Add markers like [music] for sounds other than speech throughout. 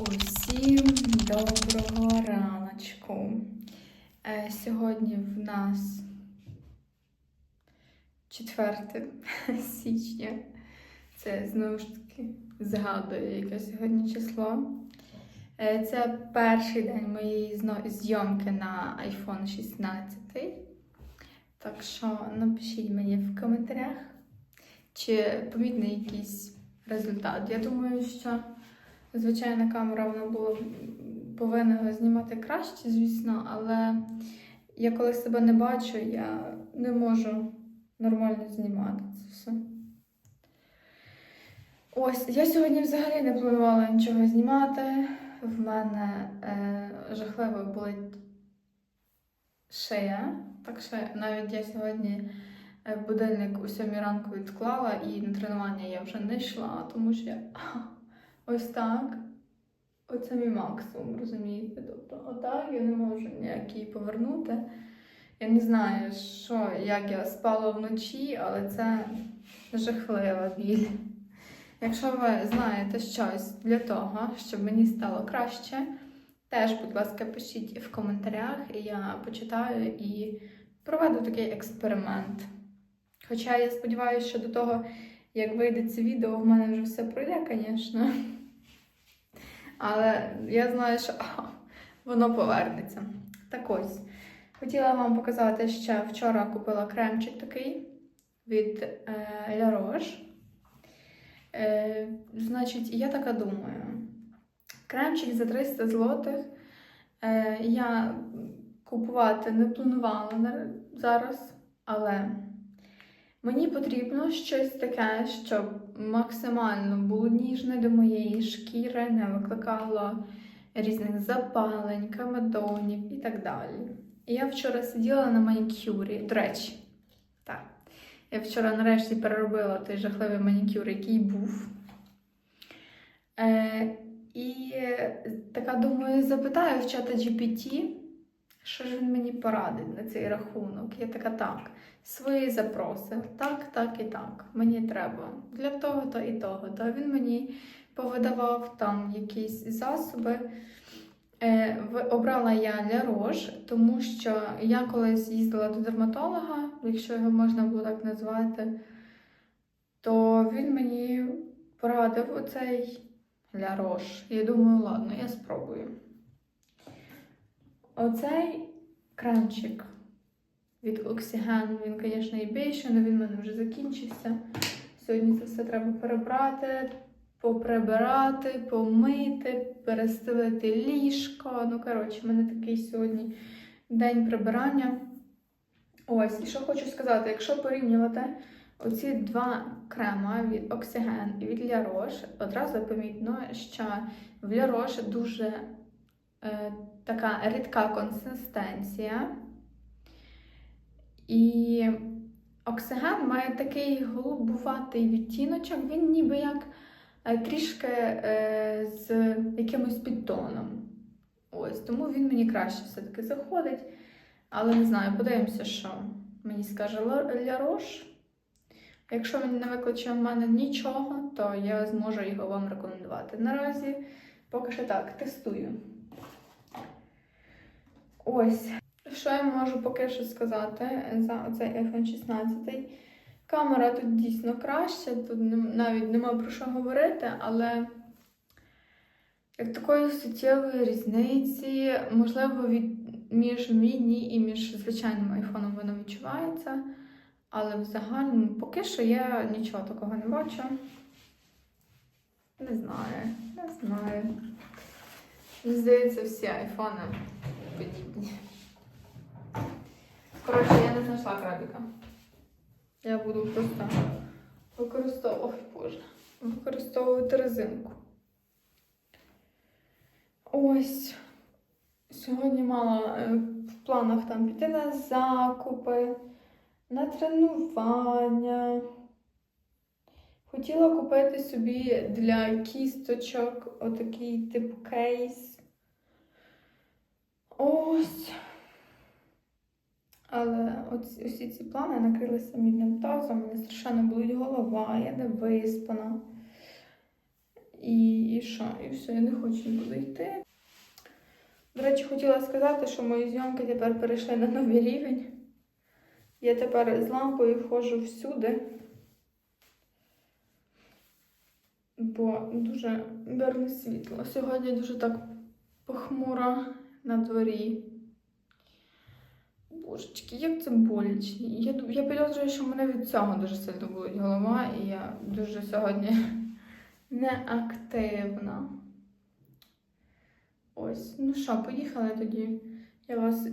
Усім доброго раночку. Е, Сьогодні в нас 4 [laughs] січня. Це знову ж таки згадую, яке сьогодні число. Е, Це перший день моєї зйомки на iPhone 16. Так що напишіть мені в коментарях, чи помітний якийсь результат. Я думаю, що звичайна камера вона була повинна знімати краще, звісно, але я коли себе не бачу, я не можу нормально знімати це все. Ось, я сьогодні взагалі не планувала нічого знімати. В мене е, жахливо болить шия. Так що навіть я сьогодні е, будильник у 7 ранку відклала і на тренування я вже не йшла, тому що я ось так. Оце мій максимум, розумієте? Тобто, отак я не можу ніяк її повернути. Я не знаю, що, як я спала вночі, але це жахлива біль. Якщо ви знаєте щось для того, щоб мені стало краще, теж, будь ласка, пишіть в коментарях, і я почитаю і проведу такий експеримент. Хоча я сподіваюся, що до того, як вийде це відео, в мене вже все пройде, звісно. Але я знаю, що [laughs] воно повернеться. Так ось, хотіла вам показати ще вчора купила кремчик такий від е, La Roche. Е, значить, я така думаю. Кремчик за 300 злотих. Е, я купувати не планувала зараз, але мені потрібно щось таке, щоб максимально було ніжне до моєї шкіри, не викликало різних запалень, камедонів і так далі. І я вчора сиділа на манікюрі. До речі, так. Я вчора нарешті переробила той жахливий манікюр, який був. Е, і така думаю, запитаю в чата GPT, що ж він мені порадить на цей рахунок. Я така так, свої запроси. Так, так і так. Мені треба для того, то і того. То він мені повидавав там якісь засоби. Е, обрала я для рож, тому що я колись їздила до дерматолога, якщо його можна було так назвати, то він мені порадив оцей для рож. Я думаю, ладно, я спробую. Оцей кремчик від Oxygen, він, звісно, і більше, але він в мене вже закінчився. Сьогодні це все треба перебрати, поприбирати, помити, перестелити ліжко. Ну, коротше, в мене такий сьогодні день прибирання. Ось, і що хочу сказати, якщо порівнювати оці два крема від Oxygen і від La Roche, одразу помітно, що в La Roche дуже така рідка консистенція. І Оксиген має такий голубуватий відтіночок, він ніби як е, трішки е, з якимось підтоном. Ось, тому він мені краще все-таки заходить. Але не знаю, подивимося, що мені скаже Ла- Ля Рош. Якщо він не викличе в мене нічого, то я зможу його вам рекомендувати. Наразі поки що так, тестую. Ось. Що я можу поки що сказати за цей iPhone 16? Камера тут дійсно краща, тут навіть нема про що говорити, але як такої суттєвої різниці, можливо, від, між міні і між звичайним айфоном воно відчувається. Але в загальному поки що я нічого такого не бачу. Не знаю, не знаю. Здається, всі айфони подібні. Коротше, я не знайшла крабіка. Я буду просто використовувати, боже, використовувати резинку. Ось. Сьогодні мала е, в планах там піти на закупи, на тренування. Хотіла купити собі для кісточок отакий тип кейс. Ось. Але ось, усі ці плани накрилися мідним тазом, мені страшенно болить голова, я не виспана. І, і що? І все, я не хочу нікуди йти. До речі, хотіла сказати, що мої зйомки тепер перейшли на новий рівень. Я тепер з лампою входжу всюди. Бо дуже гарне світло. Сьогодні дуже так похмуро на дворі. Божечки, як це боляче. Я, я підозрюю, що мене від цього дуже сильно болить голова, і я дуже сьогодні [laughs] неактивна. Ось, ну що, поїхали тоді. Я вас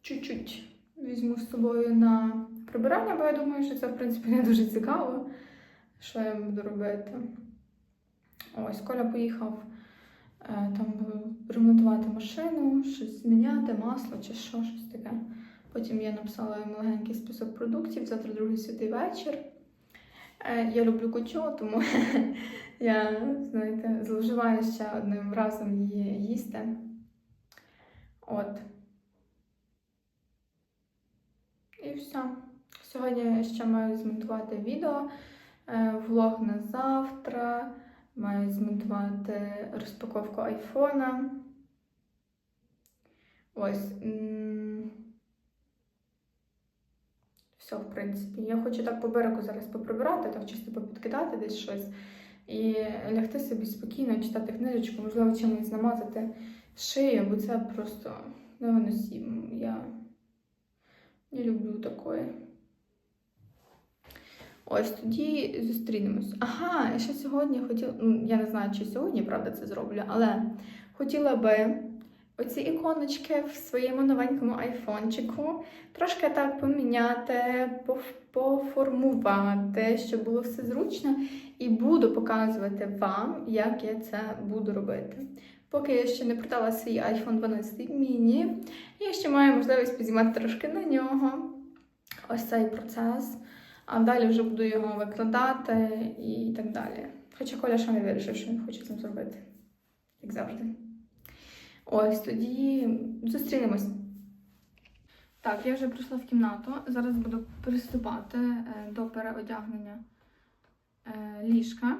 чуть-чуть візьму з собою на прибирання, бо я думаю, що це, в принципі, не дуже цікаво, що я буду робити. Ось, Коля поїхав там е, ремонтувати машину, щось зміняти, масло чи що, щось таке. Потім я написала йому легенький список продуктів, завтра другий святий вечір. Е, Я люблю кутю, тому [laughs] я, знаєте, зловживаю ще одним разом її їсти. От. І все. Сьогодні я ще маю змонтувати відео, е, влог на завтра, маю змонтувати розпаковку айфона. Ось. Все, в принципі. Я хочу так по берегу зараз поприбирати, так чисто попідкидати десь щось. І лягти собі спокійно, читати книжечку, можливо, чимось намазати шию, бо це просто невиносимо. Я не люблю такої. Ось тоді зустрінемось. Ага, я ще сьогодні хотіла. Ну, я не знаю, чи сьогодні, правда, це зроблю, але хотіла би оці іконочки в своєму новенькому айфончику трошки так поміняти, поформувати, щоб було все зручно, і буду показувати вам, як я це буду робити. Поки я ще не продала свій iPhone 12 mini, я ще маю можливість познімати трошки на нього. Ось цей процес. А далі вже буду його викладати і так далі. Хоча Коля ще не вирішив, що він хоче цим зробити, як завжди. Ось тоді зустрінемось. Так, я вже прийшла в кімнату. Зараз буду приступати е, до переодягнення е, ліжка.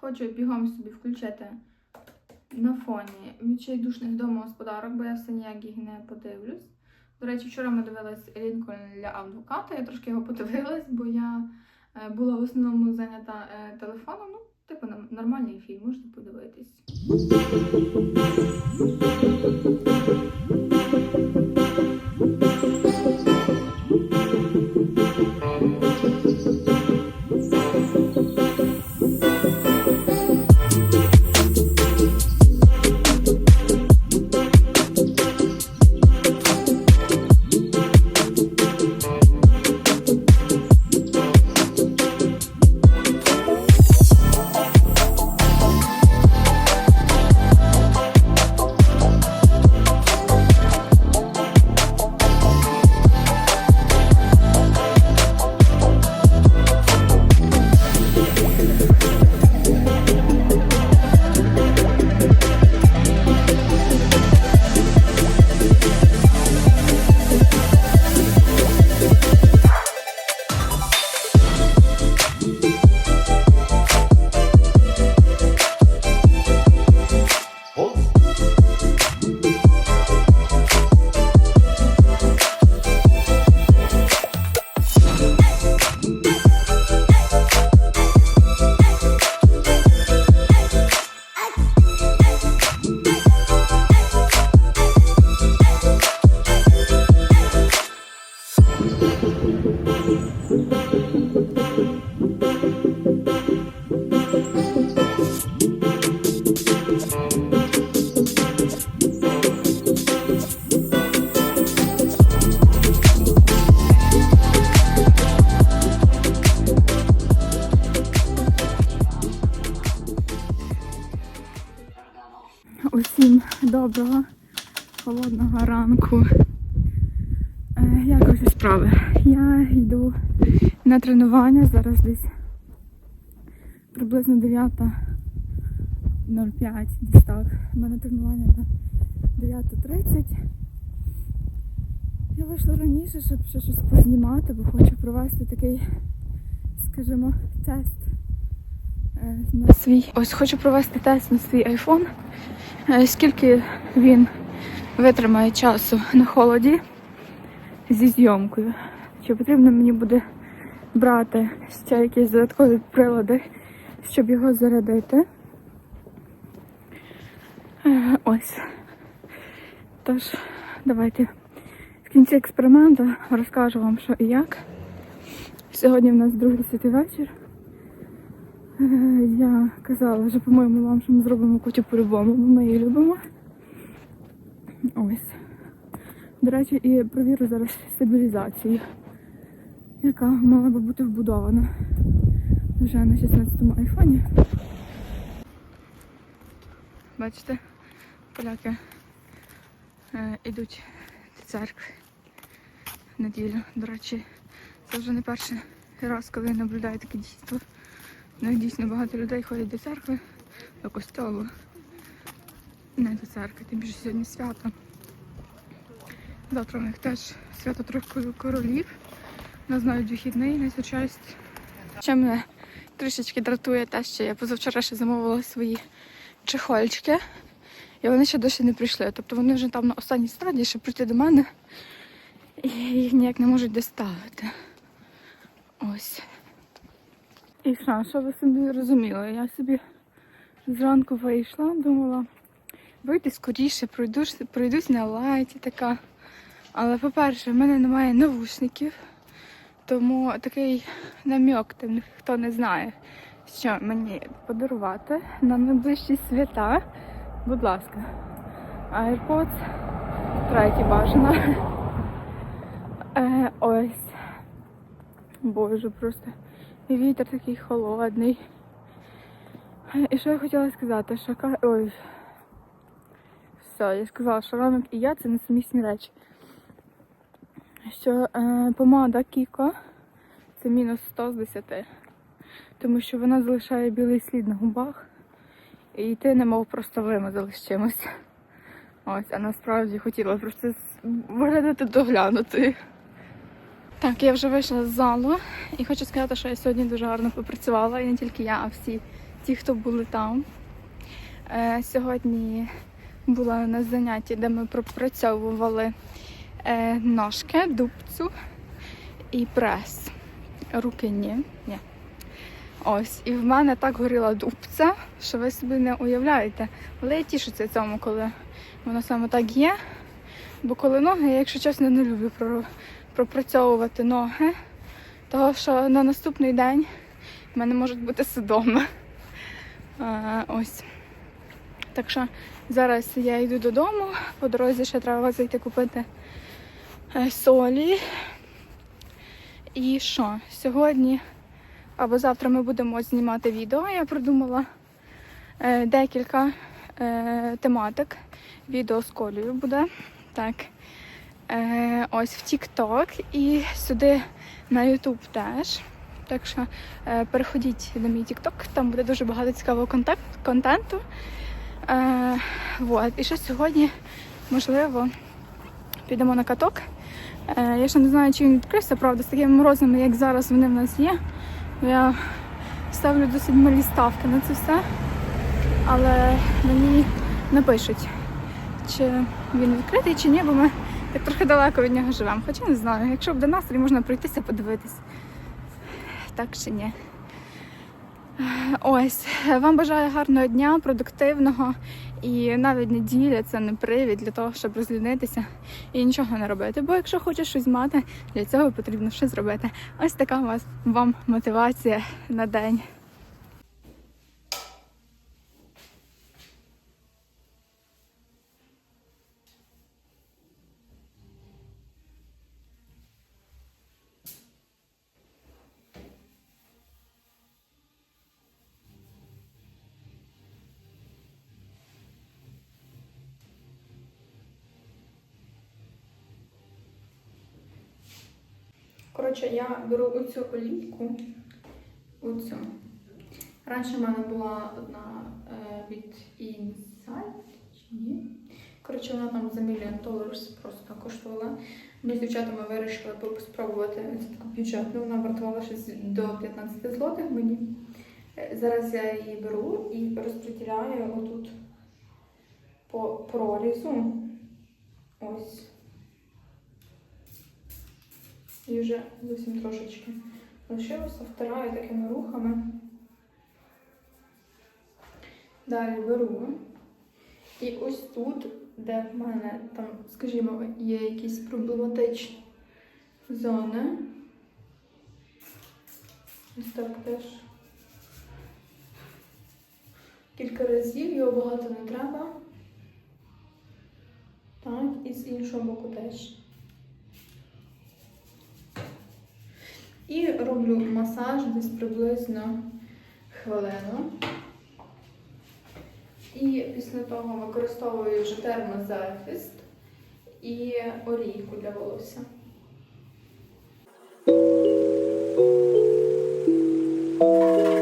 Хочу бігом собі включити на фоні відчайдушних домогосподарок, бо я все ніяк їх не подивлюсь. До речі, вчора ми дивились Лінкольн для адвоката. Я трошки його подивилась, бо я е, була в основному зайнята е, телефоном. Ну, типу, нормальний фільм, можете подивитись. Усім тренування зараз десь приблизно 9.05, десь так. У мене тренування на 9.30. Я вийшла раніше, щоб ще щось познімати, бо хочу провести такий, скажімо, тест е, на свій. Ось хочу провести тест на свій iPhone. Е, Скільки він витримає часу на холоді зі зйомкою. Чи потрібно мені буде брати ще якісь додаткові прилади, щоб його зарядити. Е, Ось. Тож, давайте в кінці експерименту розкажу вам, що і як. Сьогодні в нас другий святий вечір. Е, Я казала вже, по-моєму, вам, що ми зробимо кутю по-любому, бо ми її любимо. Ось. До речі, і провірю зараз стабілізацію, яка мала би бути вбудована вже на 16-му айфоні. Бачите, поляки е, ідуть до церкви неділю. До речі, це вже не перший раз, коли я наблюдаю таке дійство. Ну, дійсно багато людей ходять до церкви, до костелу. Не до церкви, тим більше сьогодні свято. Завтра у них теж свято трьох королів. У нас вихідний на цю честь. Ще мене трішечки дратує те, що я позавчора ще замовила свої чехольчики. І вони ще досі не прийшли. Тобто вони вже там на останній стадії, щоб прийти до мене. І їх ніяк не можуть доставити. Ось. І що, що ви собі розуміли? Я собі зранку вийшла, думала, вийти скоріше, пройдусь, пройдусь на лайті така. Але, по-перше, в мене немає навушників, тому такий намік, тим, хто не знає, що мені подарувати на найближчі свята. Будь ласка, AirPods, третє бажано. Е, ось. Боже, просто вітер такий холодний. І що я хотіла сказати, що ка- ой. Все, я сказала, що ранок і я це не сумісні речі. Що е, помада Кіко це мінус 100 з 10. Тому що вона залишає білий слід на губах. І ти немов просто вимазали з чимось. Ось, а насправді хотіла просто виглядати доглянутою. Так, я вже вийшла з залу і хочу сказати, що я сьогодні дуже гарно попрацювала, і не тільки я, а всі ті, хто були там. Е, сьогодні була на занятті, де ми пропрацьовували ножки, дубцю і прес. Руки ні. ні. Ось, і в мене так горіла дубця, що ви собі не уявляєте. Але я тішуся цьому, коли воно саме так є. Бо коли ноги, я, якщо чесно, не люблю про- пропрацьовувати ноги, того що на наступний день в мене можуть бути судоми. Е, ось. Так що зараз я йду додому, по дорозі ще треба зайти купити е, солі. І що? Сьогодні або завтра ми будемо знімати відео. Я придумала е, декілька е, тематик. Відео з колею буде. Так. Ось в TikTok і сюди на YouTube теж. Так що переходіть на мій TikTok, там буде дуже багато цікавого контенту. Е, вот. І ще сьогодні, можливо, підемо на каток. Е, я ще не знаю, чи він відкрився, правда, з такими морозами, як зараз вони в нас є. Я ставлю досить малі ставки на це все, але мені напишуть, чи він відкритий, чи ні, бо ми так трохи далеко від нього живемо. Хоча не знаю, якщо буде настрій, можна пройтися, подивитись. Так чи ні. Ось, вам бажаю гарного дня, продуктивного. І навіть неділя це не привід для того, щоб розлінитися і нічого не робити. Бо якщо хочеш щось мати, для цього потрібно щось зробити. Ось така у вас вам мотивація на день. Коротше, я беру оцю олійку. Оцю. Раніше в мене була одна е, від Insight, чи ні? Коротше, вона там за мільйон доларів просто коштувала. Ми з дівчатами вирішили спробувати таку бюджетну. Вона вартувала щось до 15 злотих мені. Е, Зараз я її беру і розподіляю отут по прорізу. Ось. І вже зовсім трошечки лишилося, втираю такими рухами. Далі беру. І ось тут, де в мене там, скажімо, є якісь проблематичні зони. Ось так теж. Кілька разів, його багато не треба. Так, і з іншого боку теж. І роблю масаж десь приблизно хвилину. І після того використовую вже термозахист і олійку для волосся. It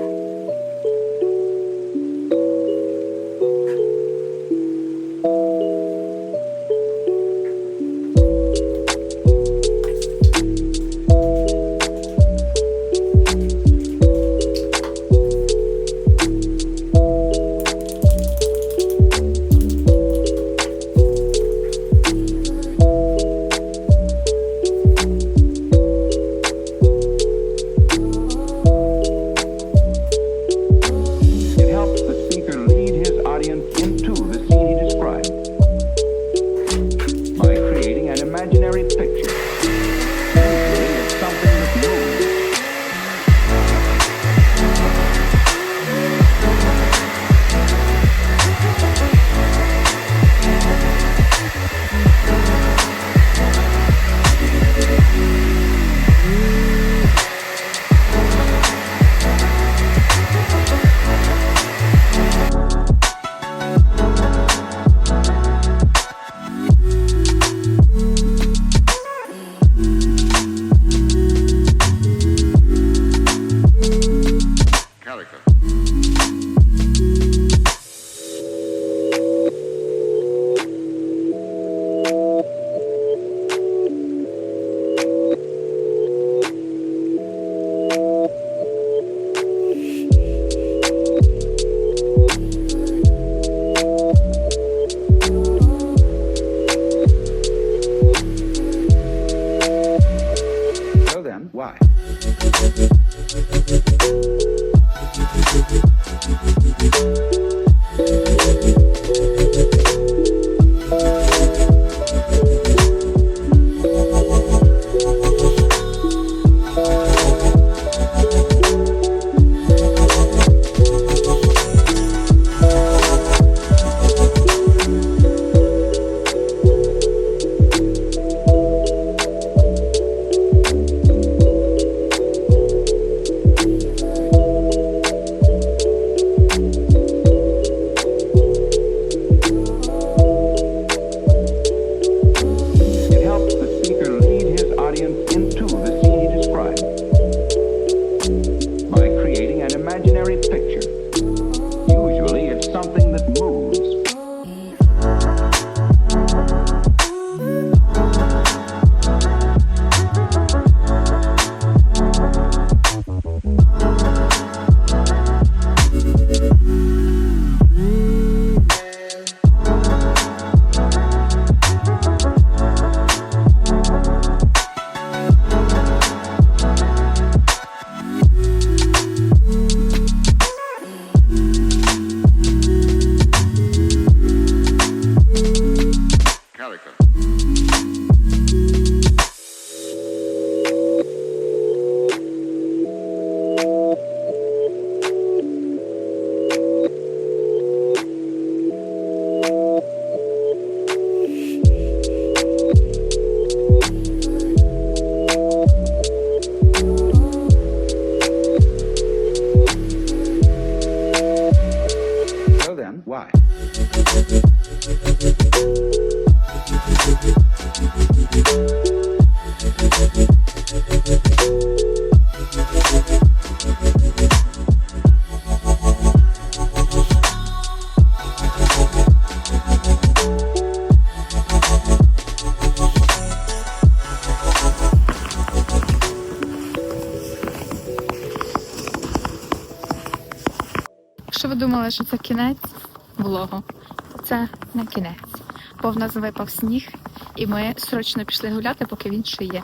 So then, why? Думали, що це кінець влогу. Це не кінець. Бо в нас випав сніг, і ми срочно пішли гуляти, поки він ще є.